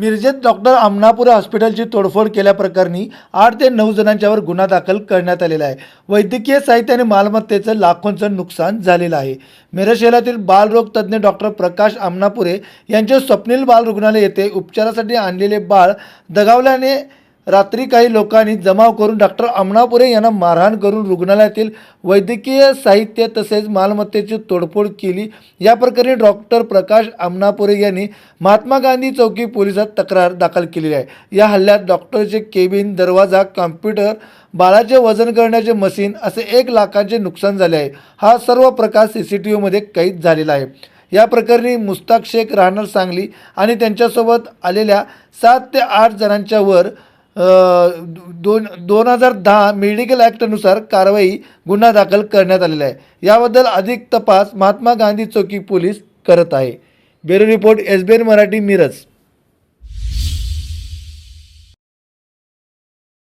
मिरजेत doctor आमनापुरा हॉस्पिटलची तोडफोड केल्याप्रकरणी आठ ते नऊ जणांच्यावर गुन्हा दाखल करण्यात आलेला आहे. वैद्यकीय साहित्य आणि मालमत्तेचं लाखोंचं नुकसान झालेलं आहे. मिरज शहरातील बालरोग तज्ज्ञ डॉक्टर प्रकाश आमनापुरे यांचे स्वप्नील बाल रुग्णालय येथे उपचारासाठी आणलेले बाळ दगावल्याने रात्री काही लोकांनी जमाव करून डॉक्टर अमनापुरे यांना मारहाण करून रुग्णालयातील वैद्यकीय साहित्य तसेच मालमत्तेची तोडफोड केली. या प्रकरणी डॉक्टर प्रकाश अमनापुरे यांनी महात्मा गांधी चौकी पोलिसात तक्रार दाखल केलेली आहे. या हल्ल्यात डॉक्टरचे केबिन दरवाजा कॉम्प्युटर बाळाचे वजन करण्याचे मशीन असे एक लाखांचे नुकसान झाले आहे. हा सर्व प्रकार सी सी टी व्हीमध्ये कैद झालेला आहे. या प्रकरणी मुस्ताक शेख राहणार सांगली आणि त्यांच्यासोबत आलेल्या सात ते आठ जणांच्यावर दोन दोन हजार दहा मेडिकल ॲक्टनुसार कारवाई गुन्हा दाखल करण्यात आलेला आहे. याबद्दल अधिक तपास महात्मा गांधी चौकी पोलीस करत आहे. Bureau report S B N Marathi Miraj.